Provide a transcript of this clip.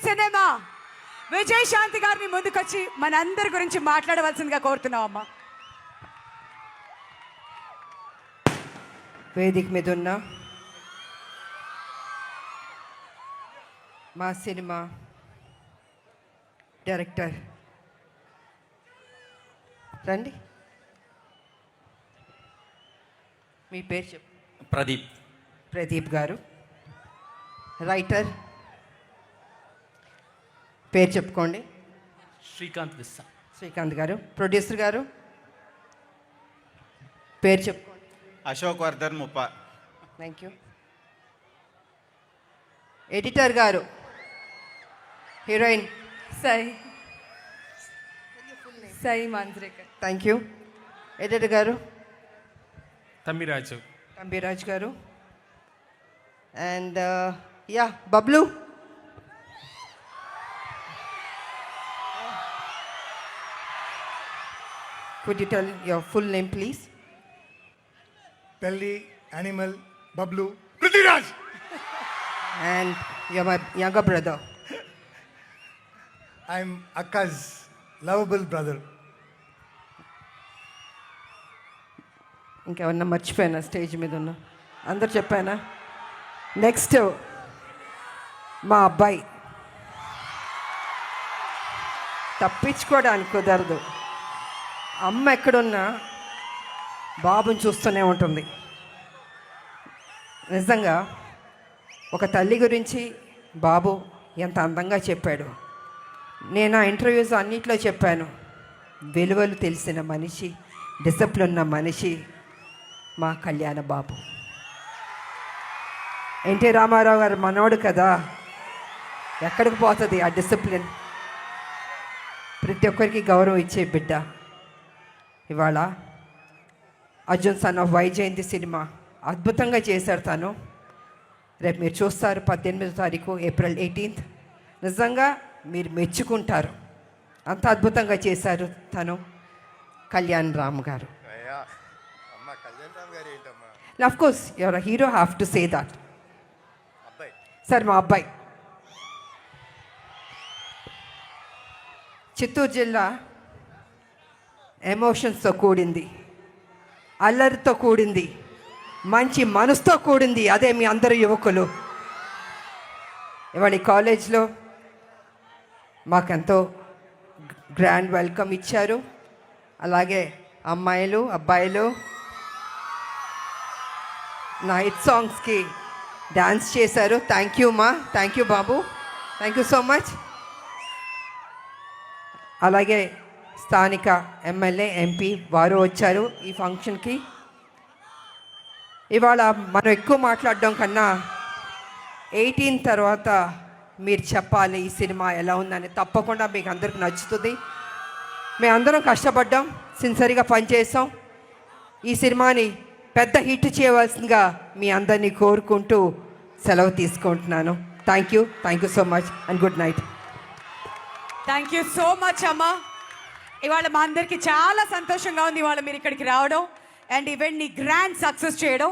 Indian cinema Vijayashanti గారిని ముందుకొచ్చి మనందరి గురించి మాట్లాడవలసిందిగా కోరుతున్నాం అమ్మా వేదిక మీద ఉన్న మా సినిమా డైరెక్టర్. రండి. మీ పేరు చెప్పు. ప్రదీప్. ప్రదీప్ గారు. రైటర్. పేరు చెప్పుకోండి శ్రీకాంత్ విస్సా శ్రీకాంత్ గారు ప్రొడ్యూసర్ గారు పేరు చెప్పుకోండి Ashok Vardhan Muppa thank you editor గారు heroine Sai Sai Manjrekar thank you editor గారు తమ్మిరాజు కంబీరాజ్ గారు and yeah Bablu could you tell your full name please Pelli, Animal, Bablu, Prithviraj. And your my younger brother I'm Akka's lovable brother. ఇంకేమన్నా మర్చిపోయానా stage మీద ఉన్న? అందరు చెప్పానా? Next మా అబ్బాయి. తప్పించుకోవడానికి కుదరదు. అమ్మ ఎక్కడున్నా బాబుని చూస్తూనే ఉంటుంది. నిజంగా ఒక తల్లి గురించి బాబు ఎంత అందంగా చెప్పాడు. నేను ఆ ఇంటర్వ్యూస్ అన్నిట్లో చెప్పాను. విలువలు తెలిసిన మనిషి డిసిప్లిన్ ఉన్న మనిషి మా కళ్యాణ బాబు. ఎన్టీ రామారావు గారు మనోడు కదా. ఎక్కడికి పోతుంది ఆ డిసిప్లిన్? ప్రతి ఒక్కరికి గౌరవం ఇచ్చే బిడ్డ. ఇవాళ Arjun son of Vyjayanthi cinema అద్భుతంగా చేశాడు తను. రేపు మీరు చూస్తారు పద్దెనిమిదో తారీఖు ఏప్రిల్ ఎయిటీన్త్ నిజంగా మీరు మెచ్చుకుంటారు. అంత అద్భుతంగా చేశారు తను కళ్యాణ్ రామ్ గారు. Of course your hero have to say that sir మా అబ్బాయి. చిత్తూరు జిల్లా ఎమోషన్స్తో కూడింది అల్లరితో కూడింది మంచి మనసుతో కూడింది. అదే మీ అందరు యువకులు. ఇవాళ కాలేజ్లో మాకెంతో గ్రాండ్ వెల్కమ్ ఇచ్చారు. అలాగే అమ్మాయిలు అబ్బాయిలు నా హిట్ సాంగ్స్కి డాన్స్ చేశారు. థ్యాంక్ యూ మా. థ్యాంక్ యూ బాబు. థ్యాంక్ యూ సో మచ్ అలాగే స్థానిక ఎమ్మెల్యే ఎంపీ వారు వచ్చారు ఈ ఫంక్షన్కి ఇవాళ మనం ఎక్కువ మాట్లాడడం కన్నా ఎయిటీన్ తర్వాత మీరు చెప్పాలి ఈ సినిమా ఎలా ఉందని తప్పకుండా మీకు అందరికి నచ్చుతుంది. మేము అందరం కష్టపడ్డాం సిన్సరీగా పనిచేసాం ఈ సినిమాని పెద్ద హిట్ చేయవలసిందిగా మీ అందరినీ కోరుకుంటూ సెలవు తీసుకుంటున్నాను. Thank you thank you so much and good night thank you so much అమ్మా ఇవాళ మా అందరికి చాలా సంతోషంగా ఉంది ఇవాళ మీరు ఇక్కడికి రావడం. అండ్ ఈవెంట్ని గ్రాండ్ సక్సెస్ చేయడం.